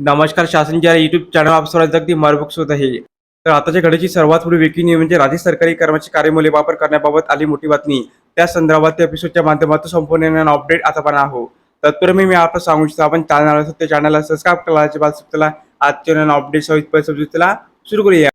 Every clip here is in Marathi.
नमस्कार शासन ज्या युट्यूब चॅनल आप अगदी मार्बुक होत आहे. तर आताच्या घडीची सर्वात पुढे वेगळी न्यूज म्हणजे राज्य सरकारी कर्मचारी कार्यमूल्य वापर करण्याबाबत आली मोठी बातमी. त्या संदर्भात त्या एपिसोडच्या माध्यमातून संपूर्ण अपडेट आता पण आहो तत्पूर्वी मी आपण सांगू इच्छितो आपण चॅनल असतो त्या चॅनलला सबस्क्राईब करायचे बाद सुचला आजच्या अपडेट सविस्तर सुरू करूया.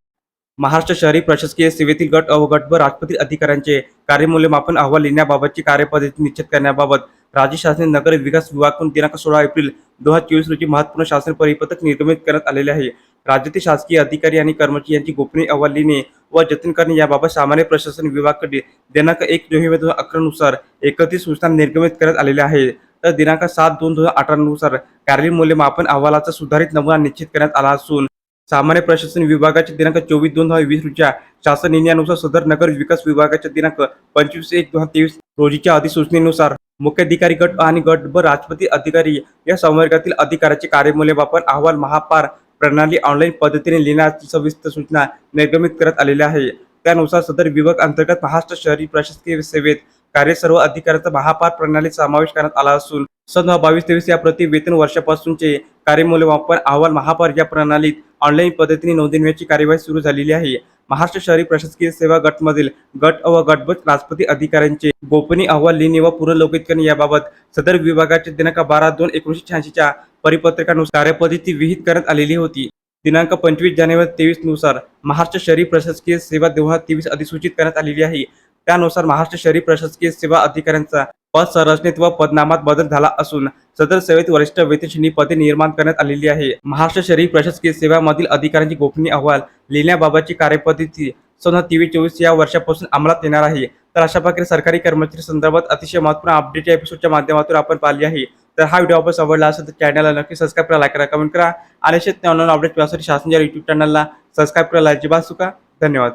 महाराष्ट्र शहरी प्रशासकीय सेवेतील गट व गट व राजपत्रित अधिकाऱ्यांचे कार्यमूल्यमापन अहवाल लिहिण्याबाबतची कार्यपद्धती निश्चित करण्याबाबत राज्य शासन नगर विकास विभागाकडून दिनांक सोळा एप्रिल दोन हजार चोवीस रोजी महत्त्वपूर्ण शासन परिपत्रक निर्गमित करण्यात आलेले आहे. राज्यातील शासकीय अधिकारी आणि कर्मचारी यांची गोपनीय अहवाल लिहिणे व जतन करणे याबाबत सामान्य प्रशासन विभागाकडे दिनांक एक नोव्हेंबर दोन हजार अकरा नुसार एकत्रित सूचना निर्गमित करण्यात आलेल्या आहे. तर दिनांक सात दोन दोन हजार अठरा नुसार कार्य मूल्यमापन अहवालाचा सुधारित नमुना निश्चित करण्यात आला असून सामान्य प्रशासन विभागाच्या दिनांक चोवीस दोन हजार वीस रोजीच्या शासन निर्णयानुसार सदर नगर विकास विभागाच्या दिनांक पंचवीस एक दोन हजार तेवीस रोजीच्या अधिसूचनेनुसार मुख्याधिकारी गट आणि गट व राजपती अधिकारी या संवर्गातील अधिकाऱ्याचे कार्यमूल्यमापन अहवाल महापार प्रणाली ऑनलाईन पद्धतीने लिहिण्याची सविस्तर सूचना निर्गमित करण्यात आलेल्या आहे. त्यानुसार सदर विभाग अंतर्गत महाराष्ट्र शहरी प्रशासकीय सेवेत कार्य सर्व अधिकाऱ्यांचा महापार प्रणालीत समावेश करण्यात आला असून सन बावीस तेवीस या प्रति वेतन वर्षापासूनचे कार्यमूल्यमापन अहवाल महापार या प्रणालीत ऑनलाईन पद्धतीने नोंदवण्याची कार्यवाही सुरू झालेली आहे. महाराष्ट्र शहरी प्रशासकीय सेवा गटमधील गट व गटबत राजपती अधिकाऱ्यांचे गोपनीय अहवाल लिहिणे व पुनर्लोकित करणे याबाबत सदर विभागाच्या दिनांक बारा दोन एकोणीसशे शहाऐंशीच्या परिपत्रकानुसार कार्यपद्धती विहित करण्यात आलेली होती. दिनांक पंचवीस जानेवारी तेवीसनुसार महाराष्ट्र शहरी प्रशासकीय सेवा दोन हजार तेवीस अधिसूचित करण्यात आलेली आहे. त्यानुसार महाराष्ट्र शहरी प्रशासकीय सेवा अधिकाऱ्यांचा पद संरचनेत व पदनामात बदल झाला असून सदर सेवेत वरिष्ठ वेतनश्रेणी पदे निर्माण करण्यात आलेली आहे. महाराष्ट्र शहरी प्रशासकीय सेवामधील अधिकाऱ्यांची गोपनीय अहवाल लिहिण्याबाबतची कार्यपद्धती सन तेवीस चोवीस या वर्षापासून अंमलात येणार आहे. तर अशा प्रकारे सरकारी कर्मचारी संदर्भात अतिशय महत्त्वपूर्ण अपडेट या एपिसोडच्या माध्यमातून आपण पाहिली आहे. तर हा व्हिडिओ आपण आवडला असेल तर चॅनलला नक्की सबस्क्राईब करा लाईक करा कमेंट करा. आणि असेच ऑनलाईन अपडेट मिळण्यासाठी युट्यूब चॅनलला सबस्क्राईब करायला अजिबात चुका धन्यवाद.